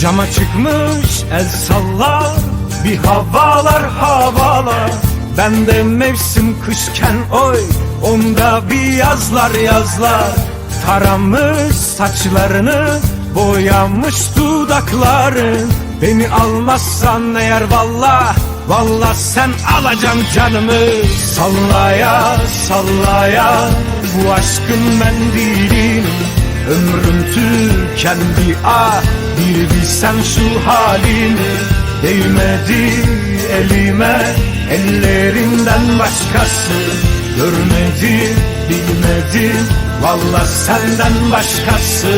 Cama çıkmış el sallar Bir havalar havalar. Ben de mevsim kışken oy Onda bir yazlar yazlar. Taramış saçlarını Boyamış dudakların Beni almazsan eğer valla Valla sen alacaksın canımı. Sallaya sallaya Bu aşkın mendilini. Ömrüm tükendi ah Bir bilsen şu halimi Değmedi elime Ellerinden başkası. Görmedim bilmedim Valla senden başkası